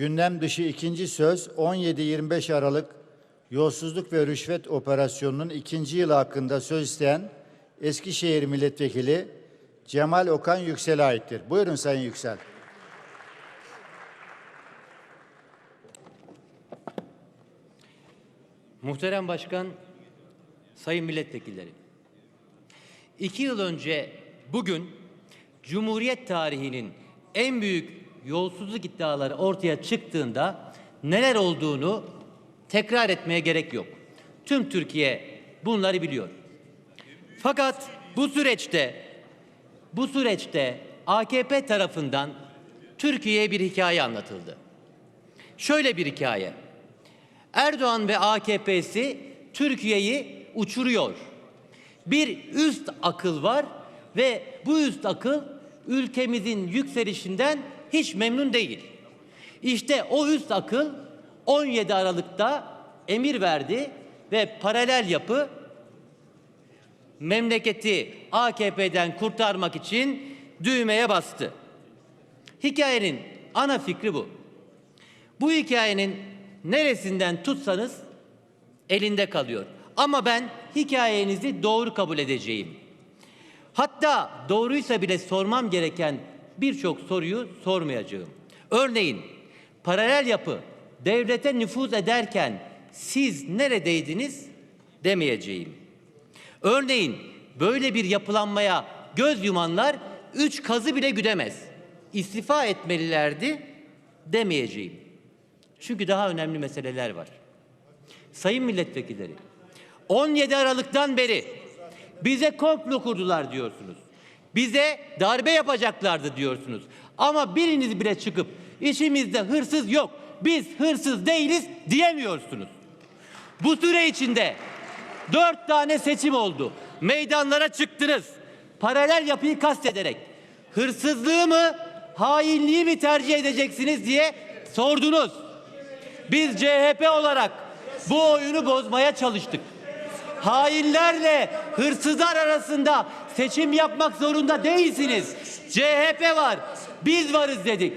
Gündem dışı ikinci söz 17-25 Aralık yolsuzluk ve rüşvet operasyonunun ikinci yılı hakkında söz isteyen Eskişehir Milletvekili Cemal Okan Yüksel'e aittir. Buyurun Sayın Yüksel. Muhterem Başkan, Sayın Milletvekilleri. İki yıl önce bugün Cumhuriyet tarihinin en büyük yolsuzluk iddiaları ortaya çıktığında neler olduğunu tekrar etmeye gerek yok. Tüm Türkiye bunları biliyor. Fakat bu süreçte bu süreçte AKP tarafından Türkiye'ye bir hikaye anlatıldı. Şöyle bir hikaye. Erdoğan ve AKP'si Türkiye'yi uçuruyor. Bir üst akıl var ve bu üst akıl ülkemizin yükselişinden hiç memnun değil. İşte o üst akıl 17 Aralık'ta emir verdi ve paralel yapı memleketi AKP'den kurtarmak için düğmeye bastı. Hikayenin ana fikri bu. Bu hikayenin neresinden tutsanız elinde kalıyor. Ama ben hikayenizi doğru kabul edeceğim. Hatta doğruysa bile sormam gereken birçok soruyu sormayacağım. Örneğin paralel yapı devlete nüfuz ederken siz neredeydiniz demeyeceğim. Örneğin böyle bir yapılanmaya göz yumanlar üç kazı bile güdemez. İstifa etmelilerdi demeyeceğim. Çünkü daha önemli meseleler var. Sayın milletvekilleri, 17 Aralık'tan beri bize komplo kurdular diyorsunuz. Bize darbe yapacaklardı diyorsunuz. Ama biriniz bile çıkıp içimizde hırsız yok, biz hırsız değiliz diyemiyorsunuz. Bu süre içinde dört tane seçim oldu. Meydanlara çıktınız. Paralel yapıyı kastederek hırsızlığı mı, hainliği mi tercih edeceksiniz diye sordunuz. Biz CHP olarak bu oyunu bozmaya çalıştık. Hainlerle hırsızlar arasında seçim yapmak zorunda değilsiniz. CHP var, biz varız dedik.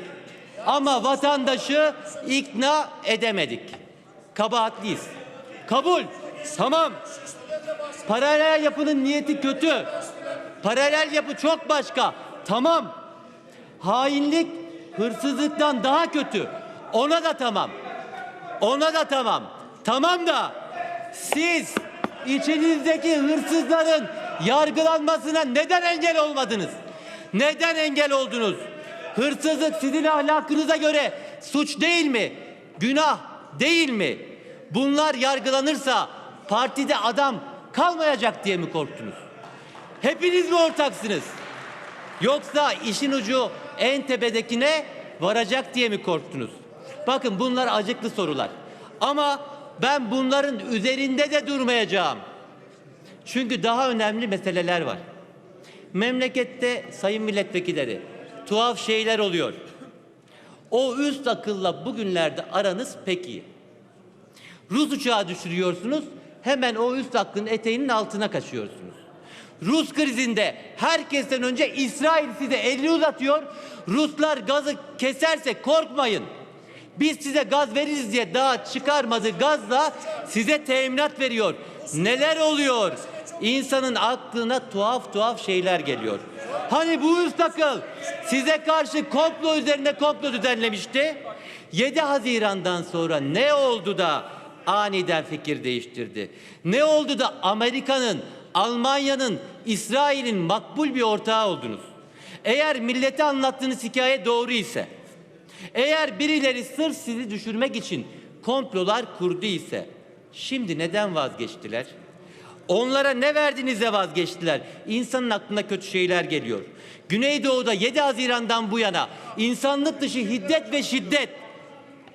Ama vatandaşı ikna edemedik. Kabahatliyiz. Kabul. Tamam. Paralel yapının niyeti kötü. Paralel yapı çok başka. Tamam. Hainlik hırsızlıktan daha kötü. Ona da tamam. Ona da tamam. Tamam da siz içinizdeki hırsızların yargılanmasına neden engel olmadınız? Neden engel oldunuz? Hırsızlık sizin ahlakınıza göre suç değil mi? Günah değil mi? Bunlar yargılanırsa partide adam kalmayacak diye mi korktunuz? Hepiniz mi ortaksınız? Yoksa işin ucu en tepedekine varacak diye mi korktunuz? Bakın bunlar acıklı sorular. Ama ben bunların üzerinde de durmayacağım. Çünkü daha önemli meseleler var. Memlekette sayın milletvekilleri tuhaf şeyler oluyor. O üst akılla bugünlerde aranız pek iyi. Rus uçağı düşürüyorsunuz, hemen o üst aklın eteğinin altına kaçıyorsunuz. Rus krizinde herkesten önce İsrail size elini uzatıyor. Ruslar gazı keserse korkmayın. Biz size gaz veririz diye daha çıkarmadığı gazla size teminat veriyor. Neler oluyor? İnsanın aklına tuhaf tuhaf şeyler geliyor. Hani bu üst akıl size karşı komplo üzerine komplo düzenlemişti. 7 Haziran'dan sonra ne oldu da aniden fikir değiştirdi? Ne oldu da Amerika'nın, Almanya'nın, İsrail'in makbul bir ortağı oldunuz? Eğer millete anlattığınız hikaye doğru ise, eğer birileri sırf sizi düşürmek için komplolar kurdu ise, şimdi neden vazgeçtiler? Onlara ne verdiğinizde vazgeçtiler. İnsanın aklına kötü şeyler geliyor. Güneydoğu'da 7 Haziran'dan bu yana insanlık dışı hiddet ve şiddet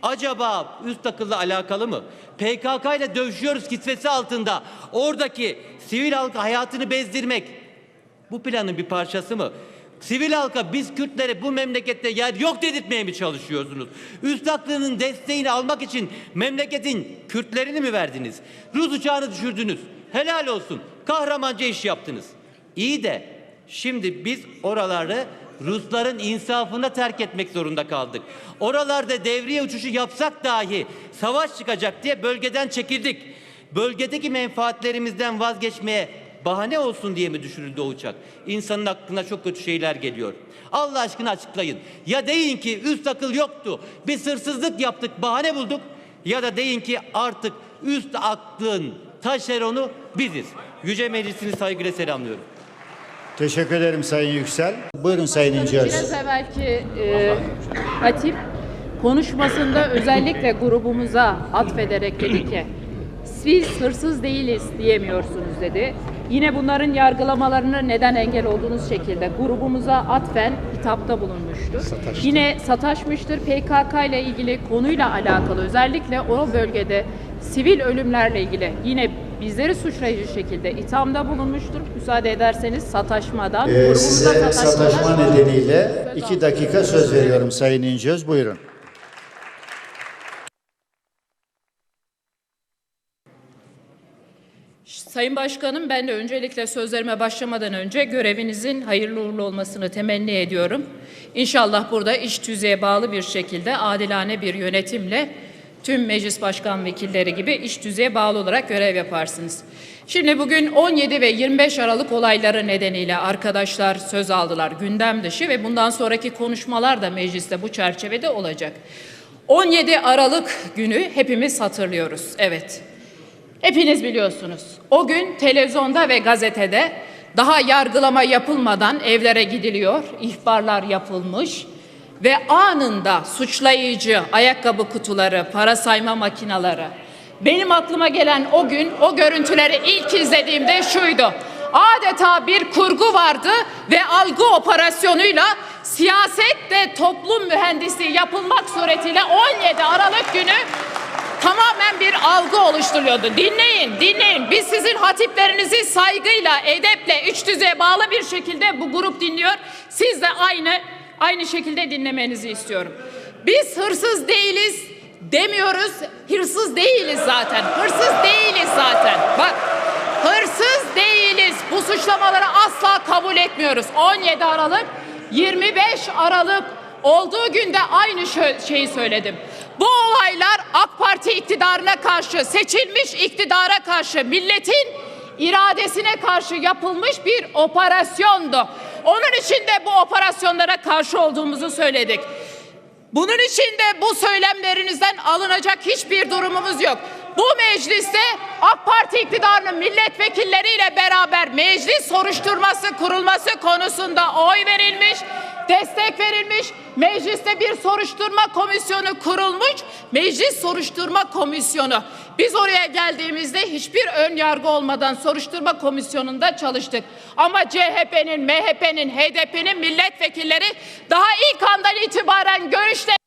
acaba üst akılla alakalı mı? PKK ile dövüşüyoruz kisvesi altında oradaki sivil halk hayatını bezdirmek bu planın bir parçası mı? Sivil halka biz Kürtlere bu memlekette yer yok dedirtmeye mi çalışıyorsunuz? Üst aklının desteğini almak için memleketin Kürtlerini mi verdiniz? Rus uçağını düşürdünüz. Helal olsun. Kahramanca iş yaptınız. İyi de şimdi biz oraları Rusların insafına terk etmek zorunda kaldık. Oralarda devriye uçuşu yapsak dahi savaş çıkacak diye bölgeden çekildik. Bölgedeki menfaatlerimizden vazgeçmeye bahane olsun diye mi düşürüldü o uçak? İnsanın aklına çok kötü şeyler geliyor. Allah aşkına açıklayın. Ya deyin ki üst akıl yoktu. Biz hırsızlık yaptık, bahane bulduk. Ya da deyin ki artık üst aklın taşeronu biziz. Yüce Meclisini saygıyla selamlıyorum. Teşekkür ederim Sayın Yüksel. Buyurun Sayın İnceöz. Biraz evvelki e, Hatip konuşmasında özellikle grubumuza atfederek dedi ki siz hırsız değiliz diyemiyorsunuz dedi. Yine bunların yargılamalarını neden engel olduğunuz şekilde grubumuza atfen hitapta bulunmuştur. Yine sataşmıştır PKK ile ilgili konuyla alakalı özellikle o bölgede sivil ölümlerle ilgili yine bizleri suçlayıcı şekilde ithamda bulunmuştur. Müsaade ederseniz sataşmadan Ee, size sataşmadan- sataşma nedeniyle iki dakika söz veriyorum Sayın İnceöz. Buyurun. Sayın Başkanım ben de öncelikle sözlerime başlamadan önce görevinizin hayırlı uğurlu olmasını temenni ediyorum. İnşallah burada iş tüzüğe bağlı bir şekilde adilane bir yönetimle tüm meclis başkan vekilleri gibi iş tüzüğe bağlı olarak görev yaparsınız. Şimdi bugün 17 ve 25 Aralık olayları nedeniyle arkadaşlar söz aldılar gündem dışı ve bundan sonraki konuşmalar da mecliste bu çerçevede olacak. 17 Aralık günü hepimiz hatırlıyoruz. Evet. Hepiniz biliyorsunuz. O gün televizyonda ve gazetede daha yargılama yapılmadan evlere gidiliyor, ihbarlar yapılmış ve anında suçlayıcı ayakkabı kutuları, para sayma makinaları. Benim aklıma gelen o gün o görüntüleri ilk izlediğimde şuydu. Adeta bir kurgu vardı ve algı operasyonuyla siyaset de toplum mühendisliği yapılmak suretiyle 17 Aralık günü tamamen bir algı oluşturuyordu. Dinleyin, dinleyin. Biz sizin hatiplerinizi saygıyla, edeple, üç düzeye bağlı bir şekilde bu grup dinliyor. Siz de aynı aynı şekilde dinlemenizi istiyorum. Biz hırsız değiliz demiyoruz. Hırsız değiliz zaten. Hırsız değiliz zaten. Bak hırsız değiliz. Bu suçlamaları asla kabul etmiyoruz. 17 Aralık 25 Aralık olduğu günde aynı şeyi söyledim. Bu olaylar AK Parti iktidarına karşı, seçilmiş iktidara karşı, milletin iradesine karşı yapılmış bir operasyondu. Onun için de bu operasyonlara karşı olduğumuzu söyledik. Bunun için de bu söylemlerinizden alınacak hiçbir durumumuz yok. Bu mecliste AK Parti iktidarının milletvekilleriyle beraber meclis soruşturması kurulması konusunda oy verilmiş, destek verilmiş. Mecliste bir soruşturma komisyonu kurulmuş. Meclis soruşturma komisyonu. Biz oraya geldiğimizde hiçbir ön yargı olmadan soruşturma komisyonunda çalıştık. Ama CHP'nin, MHP'nin, HDP'nin milletvekilleri daha ilk andan itibaren görüşte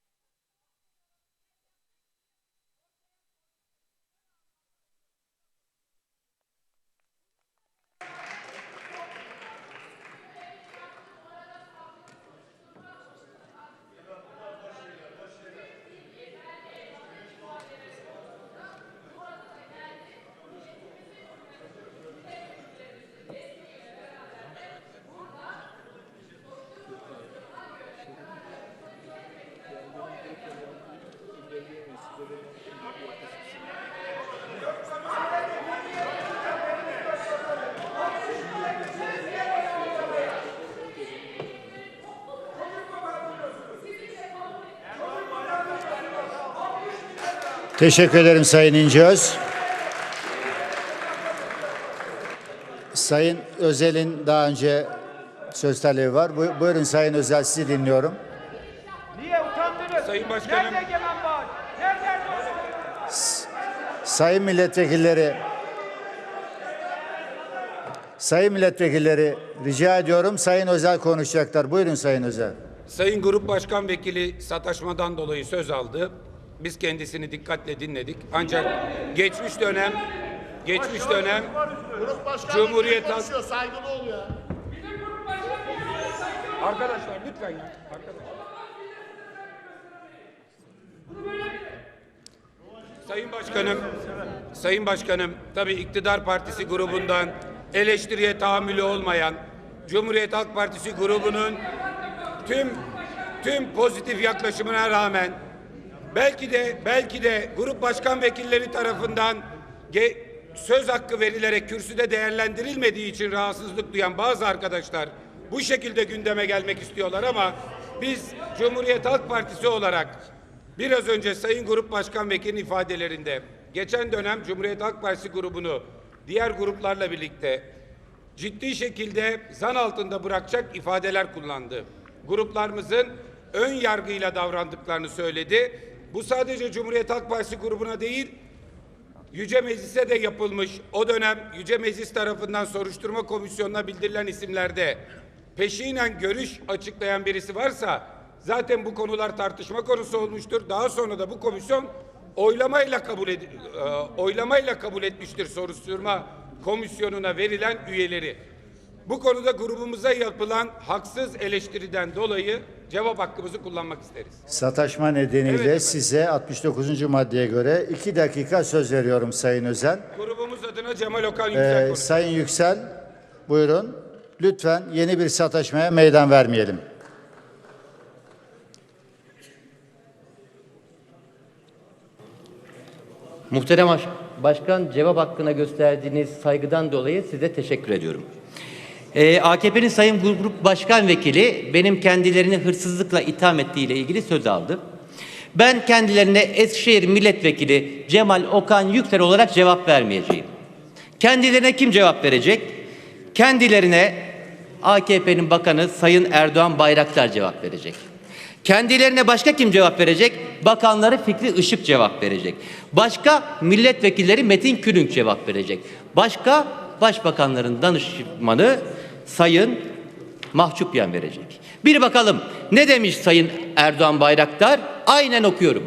Teşekkür ederim Sayın İnceöz. Sayın Özel'in daha önce söz talebi var. Bu- Buyurun Sayın Özel sizi dinliyorum. Niye utandınız? Sayın Başkanım. Nerede gelen var? Nerede? Sayın milletvekilleri Sayın milletvekilleri rica ediyorum Sayın Özel konuşacaklar. Buyurun Sayın Özel. Sayın Grup Başkan Vekili sataşmadan dolayı söz aldı. Biz kendisini dikkatle dinledik. Ancak geçmiş dönem geçmiş dönem Cumhuriyet Halk saygılı ol ya. Arkadaşlar lütfen ya. Arkadaşlar. Sayın Başkanım, Sayın Başkanım, tabii iktidar partisi grubundan eleştiriye tahammülü olmayan Cumhuriyet Halk Partisi grubunun tüm tüm pozitif yaklaşımına rağmen belki de belki de grup başkan vekilleri tarafından söz hakkı verilerek kürsüde değerlendirilmediği için rahatsızlık duyan bazı arkadaşlar bu şekilde gündeme gelmek istiyorlar ama biz Cumhuriyet Halk Partisi olarak biraz önce Sayın Grup Başkan Vekilinin ifadelerinde geçen dönem Cumhuriyet Halk Partisi grubunu diğer gruplarla birlikte ciddi şekilde zan altında bırakacak ifadeler kullandı. Gruplarımızın ön yargıyla davrandıklarını söyledi. Bu sadece Cumhuriyet Halk Partisi grubuna değil, Yüce Meclis'e de yapılmış o dönem Yüce Meclis tarafından soruşturma komisyonuna bildirilen isimlerde peşinen görüş açıklayan birisi varsa zaten bu konular tartışma konusu olmuştur. Daha sonra da bu komisyon oylamayla kabul ed- e, oylamayla kabul etmiştir soruşturma komisyonuna verilen üyeleri. Bu konuda grubumuza yapılan haksız eleştiriden dolayı cevap hakkımızı kullanmak isteriz. Sataşma nedeniyle efendim. size 69. maddeye göre 2 dakika söz veriyorum Sayın Özen. Grubumuz adına Cemal Okan Ee, Yüksel konuşuyor. Sayın Yüksel, buyurun. Lütfen yeni bir sataşmaya meydan vermeyelim. Muhterem Baş- Başkan cevap hakkına gösterdiğiniz saygıdan dolayı size teşekkür ediyorum. Ee, AKP'nin Sayın Grup Başkan Vekili benim kendilerini hırsızlıkla itham ettiğiyle ilgili söz aldı. Ben kendilerine Eskişehir Milletvekili Cemal Okan Yüksel olarak cevap vermeyeceğim. Kendilerine kim cevap verecek? Kendilerine AKP'nin bakanı Sayın Erdoğan Bayraktar cevap verecek. Kendilerine başka kim cevap verecek? Bakanları Fikri Işık cevap verecek. Başka milletvekilleri Metin Külünk cevap verecek. Başka başbakanların danışmanı Sayın Mahçupyan verecek. Bir bakalım ne demiş Sayın Erdoğan Bayraktar? Aynen okuyorum.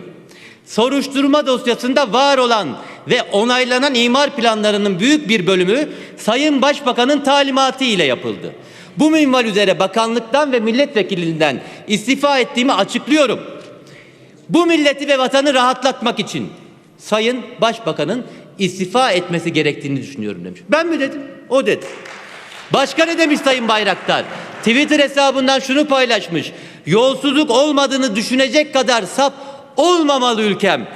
Soruşturma dosyasında var olan ve onaylanan imar planlarının büyük bir bölümü Sayın Başbakan'ın talimatı ile yapıldı. Bu minval üzere bakanlıktan ve milletvekilinden istifa ettiğimi açıklıyorum. Bu milleti ve vatanı rahatlatmak için Sayın Başbakan'ın istifa etmesi gerektiğini düşünüyorum demiş. Ben mi dedim? O dedi. Başka ne demiş Sayın Bayraktar? Twitter hesabından şunu paylaşmış. Yolsuzluk olmadığını düşünecek kadar saf olmamalı ülkem.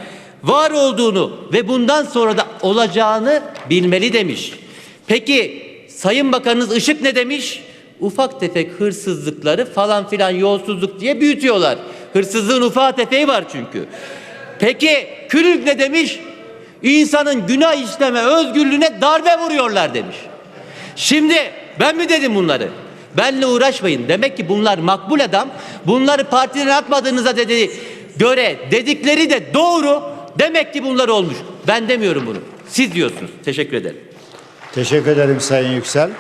Var olduğunu ve bundan sonra da olacağını bilmeli demiş. Peki Sayın Bakanınız Işık ne demiş? Ufak tefek hırsızlıkları falan filan yolsuzluk diye büyütüyorlar. Hırsızlığın ufak tefeği var çünkü. Peki Külünk ne demiş? İnsanın günah işleme özgürlüğüne darbe vuruyorlar demiş. Şimdi ben mi dedim bunları? Benle uğraşmayın. Demek ki bunlar makbul adam. Bunları partiden atmadığınıza dedi göre dedikleri de doğru. Demek ki bunlar olmuş. Ben demiyorum bunu. Siz diyorsunuz. Teşekkür ederim. Teşekkür ederim Sayın Yüksel.